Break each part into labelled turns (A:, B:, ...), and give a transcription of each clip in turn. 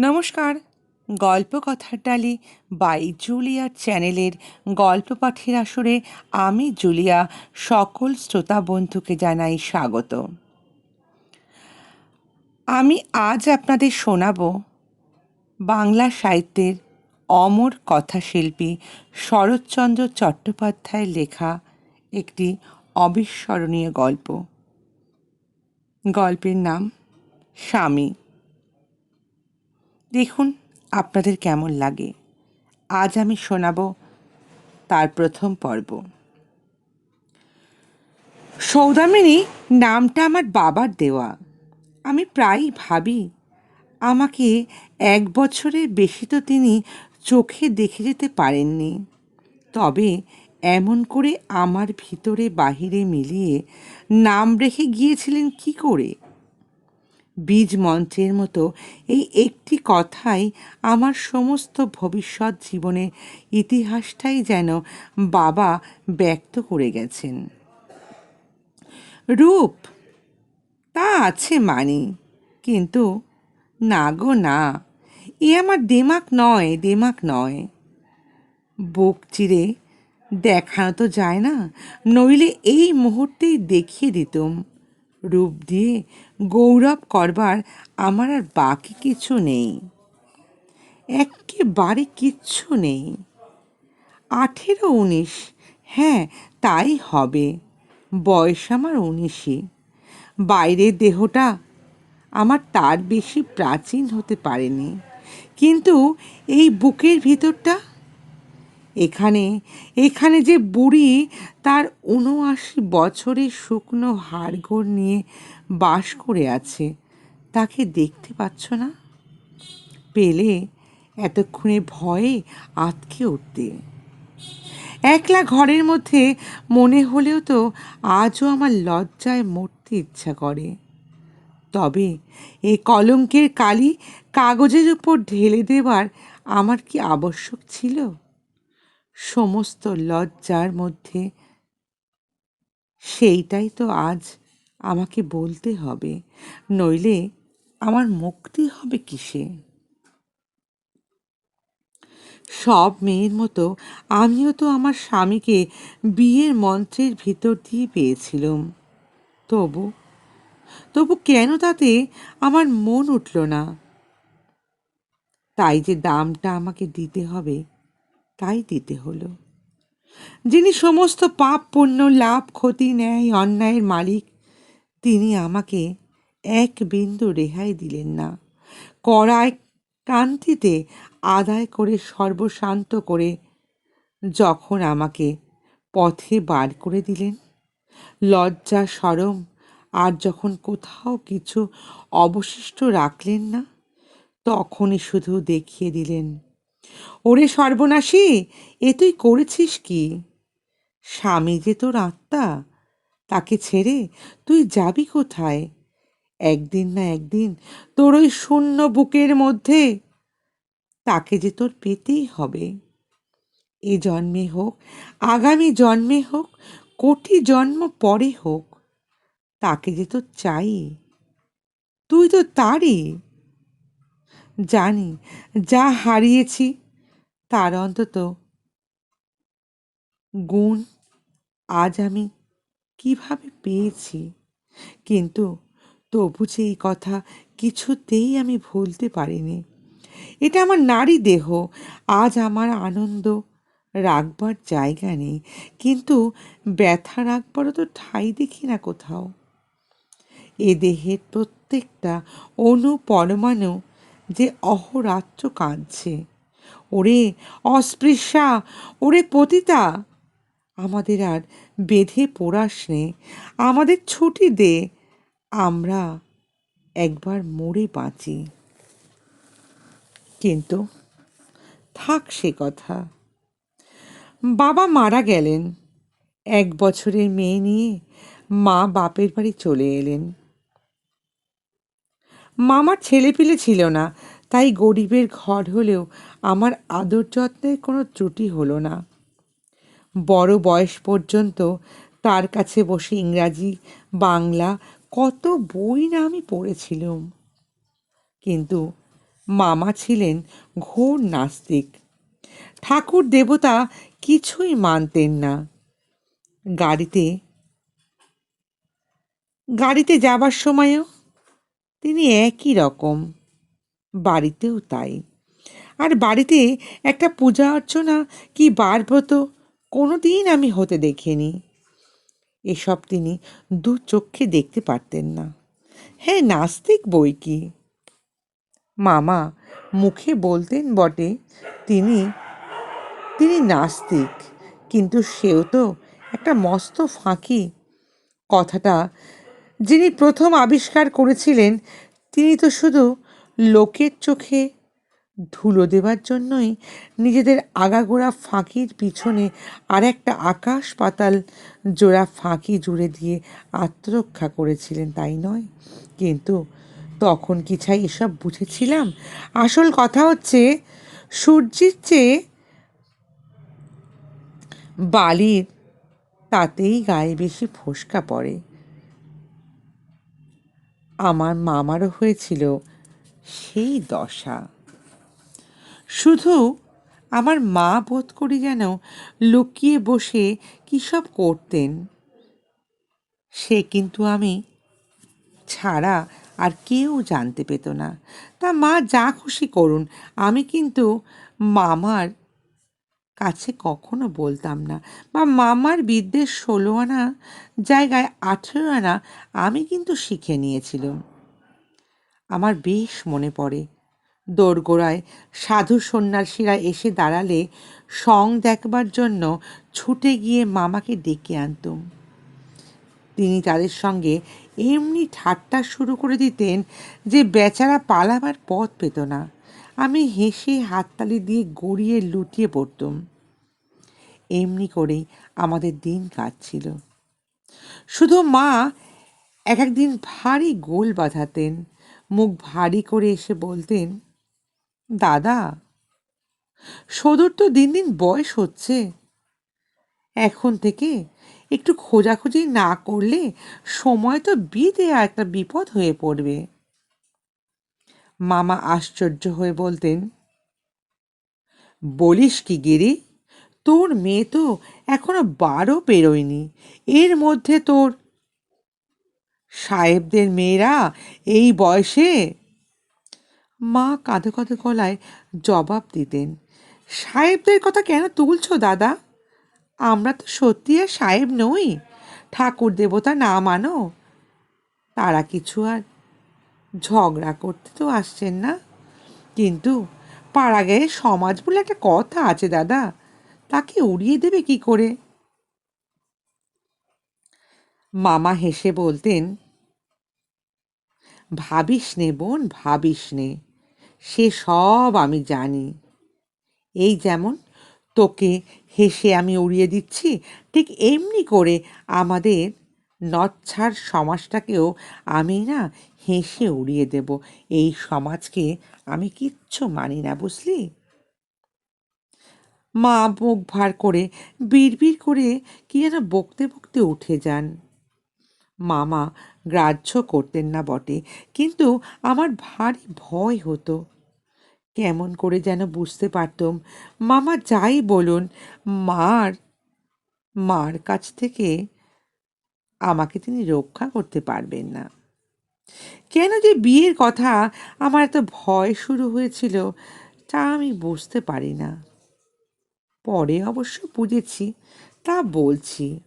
A: নমস্কার। গল্প কথার ডালি বাই জুলিয়ার চ্যানেলের গল্প পাঠের আসরে আমি জুলিয়া, সকল শ্রোতা বন্ধুকে জানাই স্বাগত। আমি আজ আপনাদের শোনাব বাংলা সাহিত্যের অমর কথাশিল্পী শরৎচন্দ্র চট্টোপাধ্যায়ের লেখা একটি অবিস্মরণীয় গল্প। গল্পের নাম স্বামী। দেখুন আপনাদের কেমন লাগে। আজ আমি শোনাব তার প্রথম পর্ব। সৌদামিনী, নামটা আমার বাবার দেওয়া। আমি প্রায়ই ভাবি, আমাকে এক বছরের বেশি তো তিনি চোখে দেখে যেতে পারেননি। তবে এমন করে আমার ভিতরে বাহিরে মিলিয়ে নাম রেখে গিয়েছিলেন কি করে? বীজ মন্ত্রের মতো এই একটি কথাই আমার সমস্ত ভবিষ্যৎ জীবনের ইতিহাসটাই যেন বাবা ব্যক্ত করে গেছেন। রূপ, তা আছে মানি, কিন্তু না গো না, এ আমার দেমাক নয় দেমাক নয়। বুক চিরে দেখানো তো যায় না, নইলে এই মুহূর্তেই দেখিয়ে দিতুম। রূপ দিয়ে গৌরব করবার আমার আর বাকি কিছু নেই। একেবারে কিচ্ছু নেই। আঠেরো উনিশ হ্যাঁ তাই হবে। বয়স আমার উনিশই বাইরের দেহটা আমার তার বেশি প্রাচীন হতে পারেনি। কিন্তু এই বুকের ভিতরটা এখানে এখানে যে বুড়ি তার উনআশি বছরের শুকনো হাড়গোড় নিয়ে বাস করে আছে, তাকে দেখতে পাচ্ছ না? পেলে এতক্ষণে ভয়ে আতকে উঠতে। একলা ঘরের মধ্যে মনে হলেও তো আজও আমার লজ্জায় মরতে ইচ্ছা করে। তবে এ কলঙ্কের কালি কাগজের উপর ঢেলে দেবার আমার কি আবশ্যক ছিল? সমস্ত লজ্জার মধ্যে। সেইটাই তো আজ আমাকে বলতে হবে, নইলে আমার মুক্তি হবে কিসে? সব মেয়ের মতো আমিও তো আমার স্বামীকে বিয়ের মন্ত্রের ভিতর দিয়ে পেয়েছিলাম। তবু তবু কেন তাতে আমার মন উঠল না? তাই যে দামটা আমাকে দিতে হবে তাই দিতে হলো। যিনি সমস্ত পাপ, পুণ্য, লাভ, ক্ষতি, ন্যায়, অন্যায়ের মালিক, তিনি আমাকে এক বিন্দু রেহাই দিলেন না। কড়ায় কান্তিতে আদায় করে সর্বশান্ত করে যখন আমাকে পথে বার করে দিলেন। লজ্জা, সরম, আর যখন কোথাও কিছু অবশিষ্ট রাখলেন না, তখনই শুধু দেখিয়ে দিলেন ওরে সর্বনাশী, এ তুই করেছিস কি? স্বামী যে তোর আত্মা, তাকে ছেড়ে তুই যাবি কোথায়? একদিন না একদিন তোর ওই শূন্য বুকের মধ্যে তাকে যে তোর পেতেই হবে। এ জন্মে হোক, আগামী জন্মে হোক, কোটি জন্ম পরে হোক, তাকে যে তোর চাই, তুই তো তারই। জানি, যা হারিয়েছি তার অন্তত গুণ আজ আমি কীভাবে পেয়েছি। কিন্তু তবু যে এই কথা কিছুতেই আমি ভুলতে পারিনি। এটা আমার নারী দেহ, আজ আমার আনন্দ রাখবার জায়গা নেই। কিন্তু ব্যথা রাখবারও তো ঠাঁই দেখি না কোথাও। এ দেহের প্রত্যেকটা অনু পরমাণু যে অহরাত্র কাঁদছে। ওরে অস্পৃশ্যা, ওরে পতিতা, আমাদের আর বেঁধে পোড়াস নে, আমাদের ছুটি দে, আমরা একবার মরে বাঁচি। কিন্তু থাক সে কথা। বাবা মারা গেলেন। এক বছরের মেয়ে নিয়ে মা বাপের বাড়ি চলে এলেন। মামার ছেলেপিলে ছিল না, তাই গরিবের ঘর হলেও আমার আদর যত্নের কোনো ত্রুটি হলো না। বড় বয়স পর্যন্ত তার কাছে বসে ইংরাজি, বাংলা কত বই না আমি পড়েছিলাম। কিন্তু মামা ছিলেন ঘোর নাস্তিক। ঠাকুর দেবতা কিছুই মানতেন না। গাড়িতে গাড়িতে যাবার সময়ও তিনি একই রকম। বাড়িতেও তাই। আর বাড়িতে একটা পূজা অর্চনা কি বারব্রত কোনো দিন আমি হতে দেখিনি। এসব তিনি দু চক্ষে দেখতে পারতেন না। হ্যাঁ নাস্তিক বই কি? মামা মুখে বলতেন বটে, তিনি তিনি নাস্তিক, কিন্তু সেও তো একটা মস্ত ফাঁকি। কথাটা যিনি প্রথম আবিষ্কার করেছিলেন, তিনি তো শুধু লোকের চোখে ধুলো দেবার জন্যই, নিজেদের আগাগোড়া ফাঁকির পিছনে আর একটা আকাশ পাতাল জোড়া ফাঁকি জুড়ে দিয়ে আত্মরক্ষা করেছিলেন, তাই নয়? কিন্তু তখন কি ছাই এসব বুঝেছিলাম? আসল কথা হচ্ছে, সূর্যের চেয়ে বালির তাতেই গায়ে বেশি ফোসকা পড়ে। আমার মামারও হয়েছিল সেই দশা। শুধু আমার মা বোধ করি যেন লুকিয়ে বসে কী সব করতেন। সে কিন্তু আমি ছাড়া আর কেউ জানতে পেত না। তা মা যা খুশি করুন, আমি কিন্তু মামার কাছে কখনো বলতাম না। বা মামার বিদ্যের ষোলো আনা জায়গায় আঠেরো আনা আমি কিন্তু শিখে নিয়েছিলাম। আমার বেশ মনে পড়ে। দোরগোড়ায় সাধু সন্ন্যাসীরা এসে দাঁড়ালে সং দেখবার জন্য ছুটে গিয়ে মামাকে ডেকে আনতুম। তিনি তাদের সঙ্গে এমনি ঠাট্টা শুরু করে দিতেন যে বেচারা পালাবার পথ পেত না। আমি হেসে হাততালি দিয়ে গড়িয়ে লুটিয়ে পড়তুম। এমনি করেই আমাদের দিন কাটছিল। শুধু মা এক একদিন ভারী গোল বাঁধাতেন, মুখ ভারী করে এসে বলতেন, দাদা, সদর তো দিন দিন বয়স হচ্ছে। এখন থেকে একটু খোঁজাখুঁজি না করলে সময় তো বিদে একটা বিপদ হয়ে পড়বে। মামা আশ্চর্য হয়ে বলতেন, বলিস কি গিরি তোর মেয়ে তো এখনও বারো পেরোয়নি। এর মধ্যে তোর সাহেবদের মেয়েরা এই বয়সে? মা কাঁদো কাঁদো গলায় জবাব দিতেন। সাহেবদের কথা কেন তুলছো দাদা? আমরা তো সত্যি আর সাহেব নই। ঠাকুর দেবতা না মানো। তারা কিছু আর ঝগড়া করতে তো আসছেন না। কিন্তু পাড়া গায়ে সমাজ বলে একটা কথা আছে দাদা। তাকে উড়িয়ে দেবে কি করে? মামা হেসে বলতেন, ভাবিস নে বোন, ভাবিস নে, সে সব আমি জানি। এই যেমন তোকে হেসে আমি উড়িয়ে দিচ্ছি, ঠিক এমনি করে আমাদের নচ্ছার সমাজটাকেও আমি না হেসে উড়িয়ে দেব। এই সমাজকে আমি কিচ্ছু মানি না, বুঝলি? মা মুখ ভার করে বিড়বিড় করে কি যেন বকতে বকতে উঠে যান। মামা গ্রাহ্য করতেন না বটে, কিন্তু আমার ভারী ভয় হতো। কেমন করে যেন বুঝতে পারতাম, মামা যাই বলুন, মার মার কাছ থেকে আমাকে তিনি রক্ষা করতে পারবেন না। কেন যে বিয়ের কথা আমার এত ভয় শুরু হয়েছিল তা আমি বুঝতে পারি না। পরে অবশ্য বুঝেছি, তা বলছি।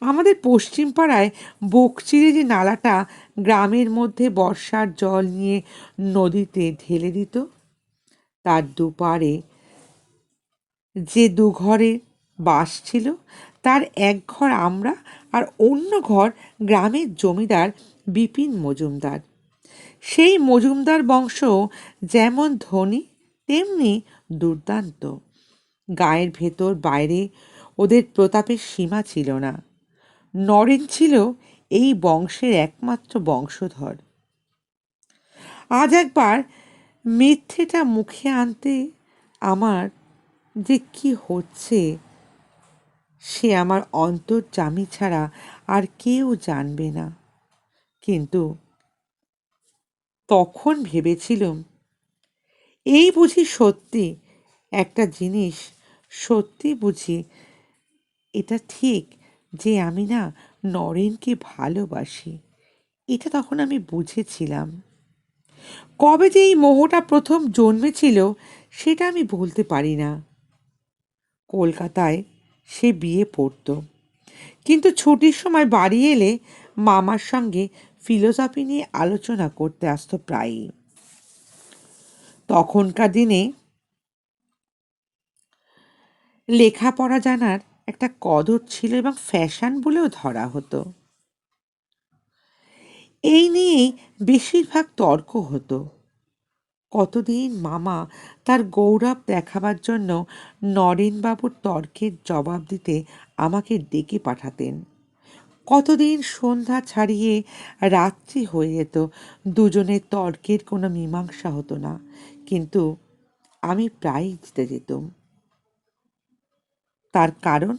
A: আমাদের পশ্চিম পাড়ায় বকচিরে যে নালাটা গ্রামের মধ্যে বর্ষার জল নিয়ে নদীতে ঢেলে দিত, তার দুপারে যে দুঘরে বাস ছিল, তার এক ঘর আমরা আর অন্য ঘর গ্রামের জমিদার বিপিন মজুমদার। সেই মজুমদার বংশ যেমন ধনী, তেমনি দুর্দান্ত। গায়ের ভেতর, বাইরে ওদের প্রতাপের সীমা ছিল না। নরেন ছিল এই বংশের একমাত্র বংশধর। আজ একবার মিথ্যেটা মুখে আনতে আমার যে কি হচ্ছে, সে আমার অন্তর্জামী ছাড়া আর কেউ জানবে না। কিন্তু তখন ভেবেছিলাম, এই বুঝি সত্যি একটা জিনিস সত্যি বুঝি, এটা ঠিক যে আমি না নরেনকে ভালোবাসি। এটা তখন আমি বুঝেছিলাম। কবে যে এই মোহটা প্রথম জন্মেছিল, সেটা আমি বলতে পারি না। কলকাতায় সে বিয়ে পড়তো। কিন্তু ছুটির সময় বাড়ি এলে মামার সঙ্গে ফিলোসফি নিয়ে আলোচনা করতে আসতো প্রায়ই। তখনকার দিনে লেখাপড়া জানার একটা কদর ছিল এবং ফ্যাশন বলেও ধরা হতো। এই নিয়েই বেশিরভাগ তর্ক হতো। কতদিন মামা তার গৌরব দেখাবার জন্য নরেনবাবুর তর্কের জবাব দিতে আমাকে ডেকে পাঠাতেন। কতদিন সন্ধ্যা ছাড়িয়ে রাত্রি হয়ে যেত, দুজনের তর্কের কোনো মীমাংসা হতো না। কিন্তু আমি প্রায়ই জিতে যেতাম। তার কারণ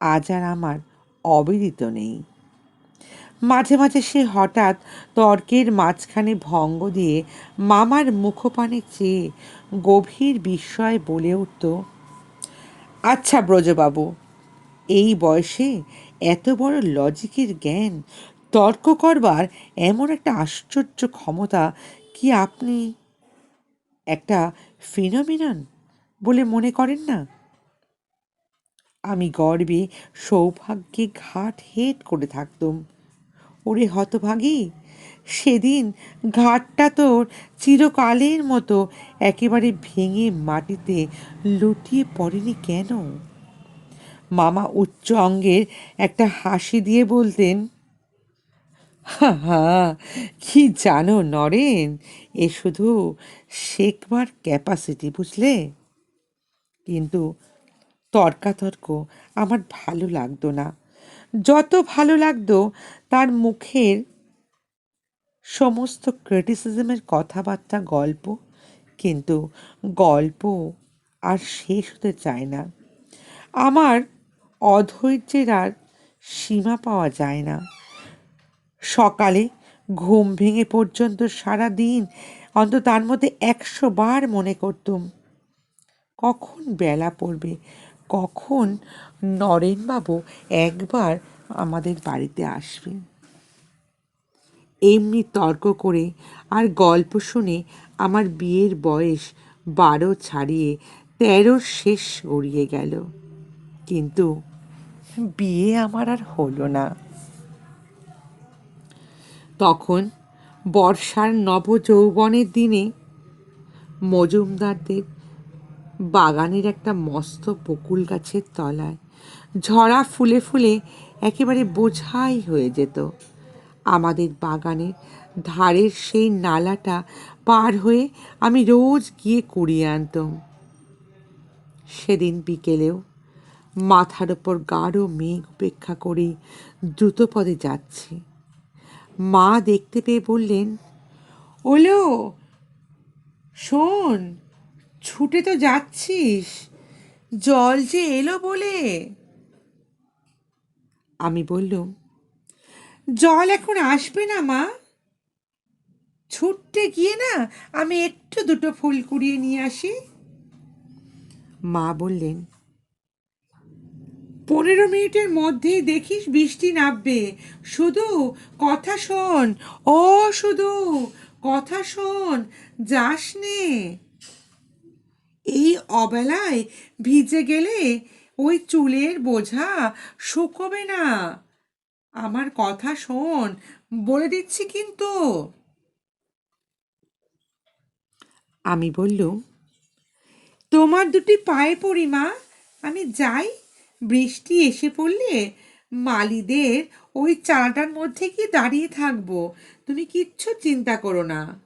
A: আজ আর আমার অবিদিত নেই। মাঝে মাঝে সে হঠাৎ তর্কের মাঝখানে ভঙ্গ দিয়ে মামার মুখপানে চেয়ে গভীর বিস্ময়ে বলে উঠত আচ্ছা ব্রজবাবু, এই বয়সে এত বড় লজিকের জ্ঞান তর্ক করবার এমন একটা আশ্চর্য ক্ষমতা কি আপনি একটা ফিনোমিনন বলে মনে করেন না? আমি গর্বে সৌভাগ্যে ঘাট হেট করে থাকতুম। ওরে হতভাগী, সেদিন ঘাটটা তোর চিরকালের মতো একেবারে ভেঙে মাটিতে লুটিয়ে পড়েনি কেন? মামা উচ্চ অঙ্গের একটা হাসি দিয়ে বলতেন, হা হা, কি জানো নরেন, এ শুধু শেখবার ক্যাপাসিটি বুঝলে? কিন্তু তর্কাতর্ক আমার ভালো লাগতো না। যত ভালো লাগতো, তার মুখের সমস্ত ক্রিটিসিজমের কথাবার্তা, গল্প, কিন্তু গল্প আর শেষ হতে চায় না। আমার অধৈর্যের আর সীমা পাওয়া যায় না। সকালে ঘুম ভেঙে পর্যন্ত সারা দিন অন্তত তার মধ্যে একশো বার মনে করতুম, কখন বেলা পড়বে কখন নরেনবাবু একবার আমাদের বাড়িতে আসবেন? এমনি তর্ক করে আর গল্প শুনে আমার বিয়ের বয়স বারো ছাড়িয়ে তেরোর শেষ গড়িয়ে গেল। কিন্তু বিয়ে আমার আর হলো না। তখন বর্ষার নবযৌবনের দিনে মজুমদারদের বাগানের একটা মস্ত বকুল গাছের তলায় ঝরা ফুলে ফুলে একেবারে বোঝাই হয়ে যেত। আমাদের বাগানের ধারের সেই নালাটা পার হয়ে আমি রোজ গিয়ে কুড়িয়ে আনতাম। সেদিন বিকেলেও মাথার ওপর গাঢ় মেঘ উপেক্ষা করেই দ্রুতপদে যাচ্ছে। মা দেখতে পেয়ে বললেন, ওলো, শোন ছুটে তো যাচ্ছিস। জল যে এলো বলে। আমি বললুম, জল এখন আসবে না মা। ছুটতে গিয়ে না আমি একটু দুটো ফুল কুড়িয়ে নিয়ে আসি। মা বললেন, পনেরো মিনিটের মধ্যেই দেখিস বৃষ্টি নামবে। শুধু কথা শোন, ও শুধু কথা শোন, যাস নে। এই অবেলায় ভিজে গেলে ওই চুলের বোঝা শুকোবে না। আমার কথা শোন, বলে দিচ্ছি কিন্তু। আমি বললুম, তোমার দুটি পায়ে পড়ি মা, আমি যাই। বৃষ্টি এসে পড়লে মালিদের ওই চালাটার মধ্যে কি দাঁড়িয়ে থাকব। তুমি কিচ্ছু চিন্তা করো না।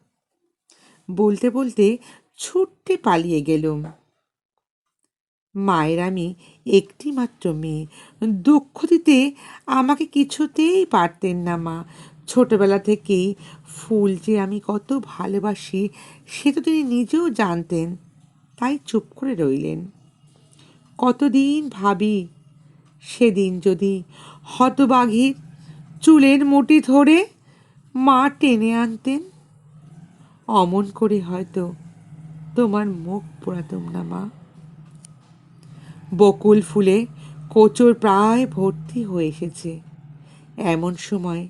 A: বলতে বলতে ছুটতে পালিয়ে গেলুম। মায়ের আমি একটি মাত্র মেয়ে। দুঃখ দিতে আমাকে কিছুতেই পারতেন না মা। ছোটবেলা থেকেই ফুল যে আমি কত ভালোবাসি, সে তো তিনি নিজেও জানতেন। তাই চুপ করে রইলেন। কতদিন ভাবি, সেদিন যদি হতবাঘির চুলের মুটি ধরে মা টেনে আনতেন। অমন করে হয়তো তোমার মুখ পোড়াতুম না, মা। বকুল ফুলে কোচর প্রায় ভর্তি হয়ে এসেছে। এমন সময়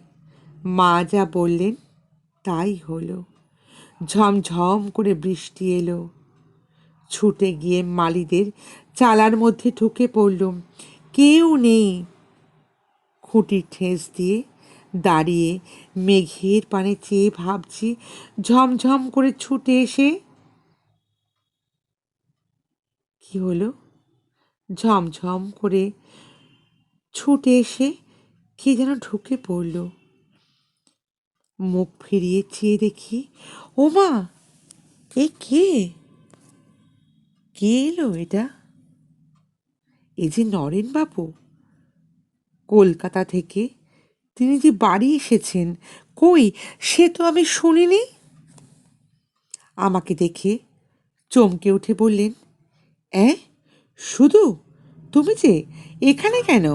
A: মা যা বললেন তাই হলো। ঝমঝম করে বৃষ্টি এলো। ছুটে গিয়ে মালিদের চালার মধ্যে ঢুকে পড়লুম কেউ নেই। খুঁটির ঠেস দিয়ে দাঁড়িয়ে মেঘের পানে চেয়ে ভাবছি, ঝমঝম করে ছুটে এসে কি হলো? ঝমঝম করে ছুটে এসে কে যেন ঢুকে পড়ল। মুখ ফিরিয়ে চেয়ে দেখি ওমা এ কে? কে এলো এটা? এ যে নরেনবাবু কলকাতা থেকে তিনি যে বাড়ি এসেছেন, কই? সে তো আমি শুনিনি? আমাকে দেখে চমকে উঠে বললেন অ্যাঁ শুধু? তুমি যে, এখানে কেন?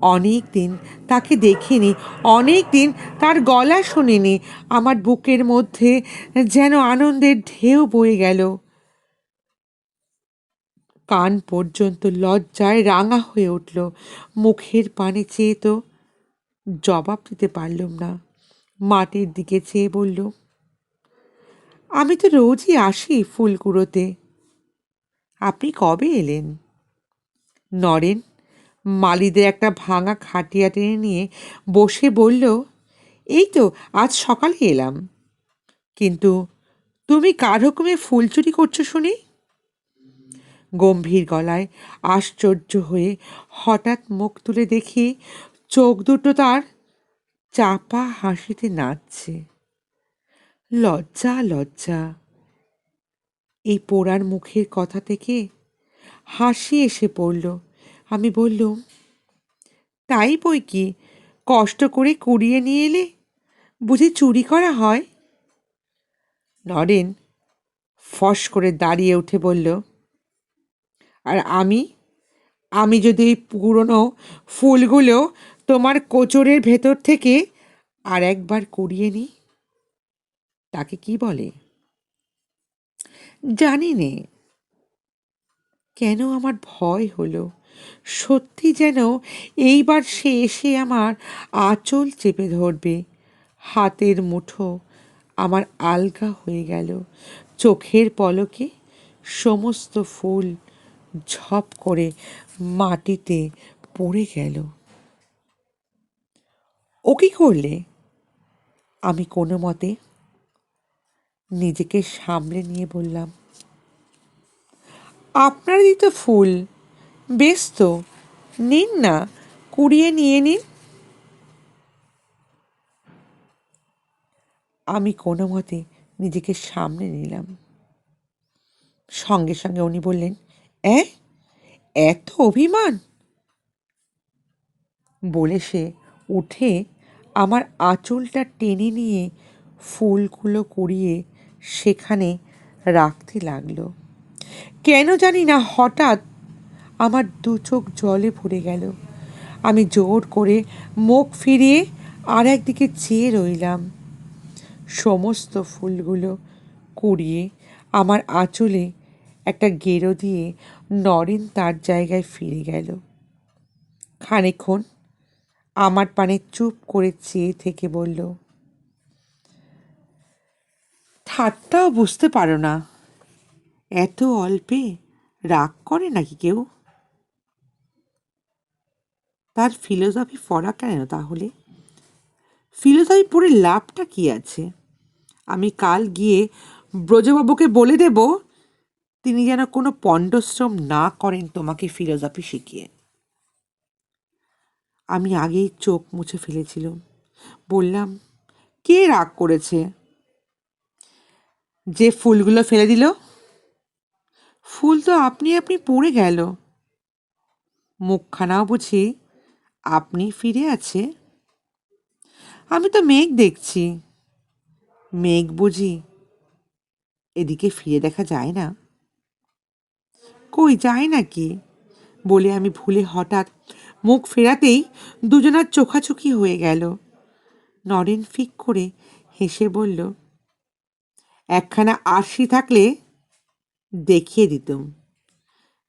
A: অনেক দিন তাকে দেখিনি, অনেক দিন তার গলা শুনিনি, আমার বুকের মধ্যে যেন আনন্দের ঢেউ বয়ে গেল। কান পর্যন্ত লজ্জায় রাঙা হয়ে উঠল, মুখের পানে চেয়ে তো জবাব দিতে পারলুম না, মাটির দিকে চেয়ে বলল আমি তো রোজই আসি ফুল কুড়োতে আপনি কবে এলেন? নরেন মালিদের একটা ভাঙা খাটিয়া টেনে নিয়ে বসে বলল, এই তো, আজ সকালে এলাম। কিন্তু তুমি কার হুকুমে ফুল চুরি করছ শুনি? গম্ভীর গলায় আশ্চর্য হয়ে হঠাৎ মুখ তুলে দেখি চোখ দুটো তার চাপা হাসিতে নাচছে। লজ্জা লজ্জা। এই পোড়ার মুখের কথা থেকে হাসি এসে পড়ল। আমি বললুম, তাই বই কি? কষ্ট করে কুড়িয়ে নিয়ে এলে বুঝি চুরি করা হয়? নরেন ফস করে দাঁড়িয়ে উঠে বলল, আর আমি? আমি যদি এই পুরনো ফুলগুলো তোমার কোচরের ভেতর থেকে আর একবার কুড়িয়ে নিই, তাকে কি বলে? জানি নে কেন আমার ভয় হলো? সত্যি যেন এইবার সে এসে আমার আঁচল চেপে ধরবে। হাতের মুঠো আমার আলগা হয়ে গেল। চোখের পলকে সমস্ত ফুল ঝপ করে মাটিতে পড়ে গেল। ও কি করলে? আমি কোনো মতে নিজেকে সামলে নিয়ে বললাম আপনারই তো ফুল, বেশ তো, নিন না, কুড়িয়ে নিয়ে নিন। আমি কোনো মতে নিজেকে সামনে নিলাম। সঙ্গে সঙ্গে উনি বললেন অ্যাঁ এত অভিমান? বলে সে উঠে আমার আঁচলটা টেনে নিয়ে ফুলগুলো কুড়িয়ে সেখানে রাখতে লাগল। কেন জানি না, হঠাৎ আমার দু চোখ জলে ভরে গেল। আমি জোর করে মুখ ফিরিয়ে আর একদিকে চেয়ে রইলাম। সমস্ত ফুলগুলো কুড়িয়ে আমার আঁচলে একটা গেরো দিয়ে নরেন তার জায়গায় ফিরে গেল। খানিক্ষণ আমার পানে চুপ করে চেয়ে থেকে বলল ঠাট্টাও বুঝতে পারো না। এত অল্পে রাগ করে নাকি কেউ? তার ফিলোসফি পড়া কেন তাহলে? ফিলোসফি পড়ে লাভটা কি আছে? আমি কাল গিয়ে ব্রজবাবুকে বলে দেব, তিনি যেন কোনো পণ্ডশ্রম না করেন তোমাকে ফিলোসফি শিখিয়ে। আমি আগেই চোখ মুছে ফেলেছিলাম। বললাম, কে রাগ করেছে? যে ফুলগুলো ফেলে দিল? ফুল তো আপনি আপনি পড়ে গেল। মুখখানাও বুঝি আপনি ফিরে আছে। আমি তো মেঘ দেখছি। মেঘ বুঝি এদিকে ফিরে দেখা যায় না। কই যায় নাকি? বলে আমি ভুলে হঠাৎ মুখ ফেরাতেই দুজনার চোখাচোখি হয়ে গেল। নরেন ফিক করে হেসে বলল একখানা আরশি থাকলে দেখিয়ে দিতুম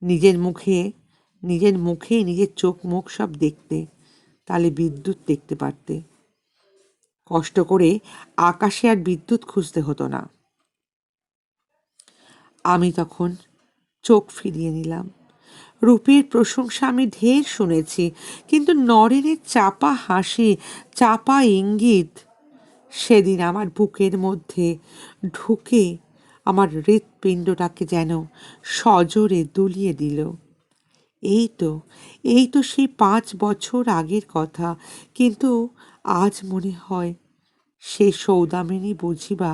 A: নিজের মুখে নিজের মুখে, নিজের চোখ মুখ সব দেখতে, তাহলে বিদ্যুৎ দেখতে পারতে। কষ্ট করে আকাশে আর বিদ্যুৎ খুঁজতে হতো না। আমি তখন চোখ ফিরিয়ে নিলাম। রূপের প্রশংসা আমি ঢের শুনেছি, কিন্তু নরেনের চাপা হাসি, চাপা ইঙ্গিত সেদিন আমার বুকের মধ্যে ঢুকে আমার হৃৎপিণ্ডটাকে যেন সজোরে দুলিয়ে দিল। এই তো এই তো সেই পাঁচ বছর আগের কথা, কিন্তু আজ মনে হয় সে সৌদামিনী বুঝিবা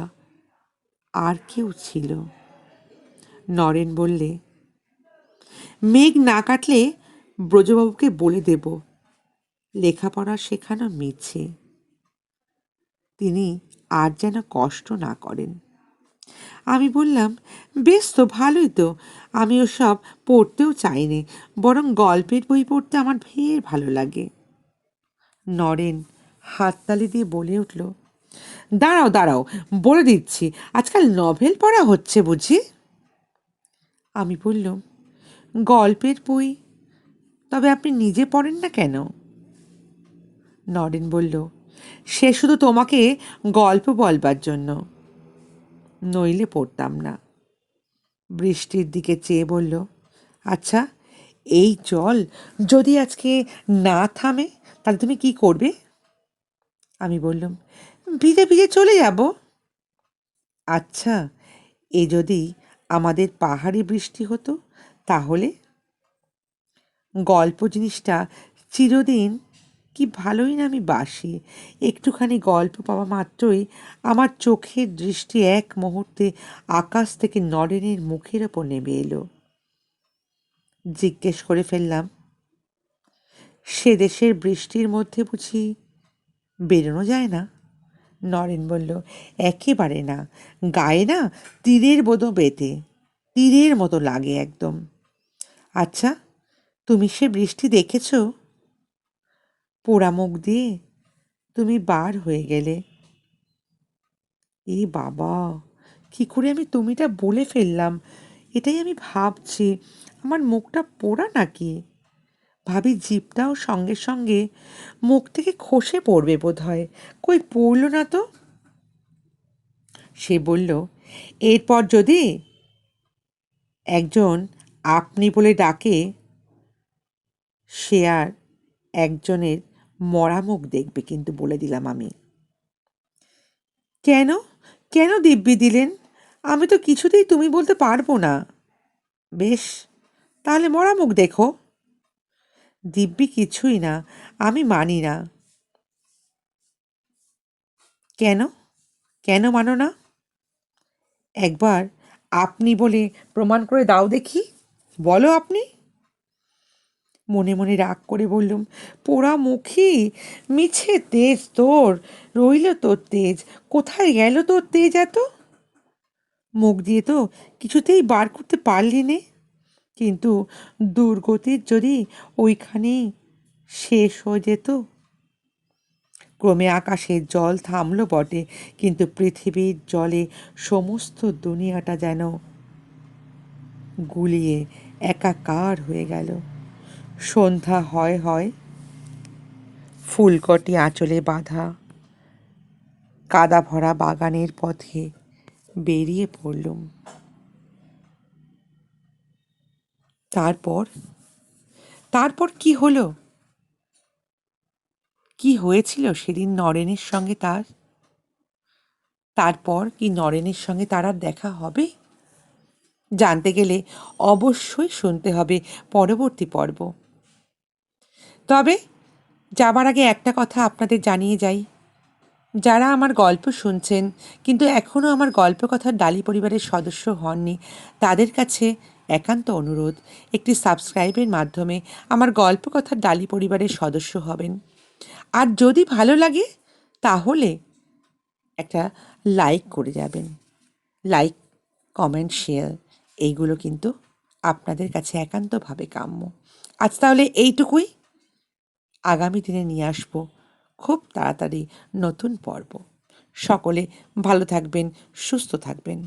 A: আর কেউ ছিল। নরেন বললে, মেঘ না কাটলে ব্রজবাবুকে বলে দেব। লেখাপড়া শেখানো মিছে। তিনি আর যেন কষ্ট না করেন। আমি বললাম, বেশ তো, ভালোই তো। আমি ওসব পড়তেও চাইনি, বরং গল্পের বই পড়তে আমার ভের ভালো লাগে। নরেন হাততালি দিয়ে বলে উঠল, দাঁড়াও দাঁড়াও, বলে দিচ্ছি, আজকাল নভেল পড়া হচ্ছে বুঝি? আমি বললাম, গল্পের বই? তবে আপনি নিজে পড়েন না কেন? নরেন বলল সে শুধু তোমাকে গল্প বলবার জন্য। নইলে পড়তাম না। বৃষ্টির দিকে চেয়ে বলল আচ্ছা এই জল যদি আজকে না থামে, তাহলে তুমি কি করবে? আমি বললাম, ভিজে ভিজে চলে যাব। আচ্ছা এ যদি আমাদের পাহাড়ি বৃষ্টি হতো, তাহলে? গল্প জিনিসটা চিরদিন কি ভালোই না আমি বাসি। একটুখানি গল্প পাওয়া মাত্রই আমার চোখের দৃষ্টি এক মুহূর্তে আকাশ থেকে নরেনের মুখের ওপর নেমে এলো। জিজ্ঞেস করে ফেললাম, সে দেশের বৃষ্টির মধ্যে বুঝি বেরোনো যায় না? নরেন বলল, একেবারে না। গায়ে না তীরের মতো বেতে, তীরের মতো লাগে একদম। আচ্ছা তুমি সে বৃষ্টি দেখেছ? পোড়া মুখ দিয়ে তুমি বার হয়ে গেলে। এ বাবা, কি করে আমি তুমিটা বলে ফেললাম? এটাই আমি ভাবছি। আমার মুখটা পোড়া নাকি? ভাবি জিপটাও সঙ্গে সঙ্গে মুখ থেকে খসে পড়বে বোধ হয় কই পড়ল না তো? সে বলল, এরপর যদি একজন আপনি বলে ডাকে, সে আর একজনের মরা মুখ দেখবে কিন্তু বলে দিলাম আমি। কেন? কেন দিব্যি দিলেন? আমি তো কিছুতেই তুমি বলতে পারব না। বেশ, তাহলে মরা মুখ দেখো। দিব্যি কিছুই না, আমি মানি না। কেন? কেন মানো না? একবার আপনি বলে প্রমাণ করে দাও দেখি। বলো আপনি। মনে মনে রাগ করে বললুম, পোড়া মুখী, মিছে তেজ তোর, রইল তোর তেজ, কোথায় গেল তোর তেজ এত? মুখ দিয়ে তো কিছুতেই বার করতে পারলি নে। কিন্তু দুর্গতির যদি ওইখানেই শেষ হয়ে যেত? ক্রমে আকাশের জল থামলো বটে, কিন্তু পৃথিবীর জলে সমস্ত দুনিয়াটা যেন গুলিয়ে একাকার হয়ে গেল। সন্ধ্যা হয় হয়। ফুলকটি আঁচলে বাঁধা। কাদা ভরা বাগানের পথে বেরিয়ে পড়লুম। তারপর? তারপর কি হলো? কি হয়েছিল সেদিন নরেনের সঙ্গে তার? তারপর কি নরেনের সঙ্গে তার আর দেখা হবে? জানতে গেলে অবশ্যই শুনতে হবে পরবর্তী পর্ব। তবে যাবার আগে একটা কথা আপনাদের জানিয়ে যাই। যারা আমার গল্প শুনছেন, কিন্তু এখনও আমার গল্প কথার ডালি পরিবারের সদস্য হননি, তাদের কাছে একান্ত অনুরোধ, একটি সাবস্ক্রাইবের মাধ্যমে আমার গল্প কথার ডালি পরিবারের সদস্য হবেন। আর যদি ভালো লাগে, তাহলে একটা লাইক করে যাবেন। লাইক, কমেন্ট, শেয়ার, এইগুলো কিন্তু আপনাদের কাছে একান্তভাবে কাম্য। আজ তাহলে এইটুকুই। আগামী দিনে নিয়ে আসব। খুব তাড়াতাড়ি নতুন পর্ব। সকলে ভালো থাকবেন সুস্থ থাকবেন।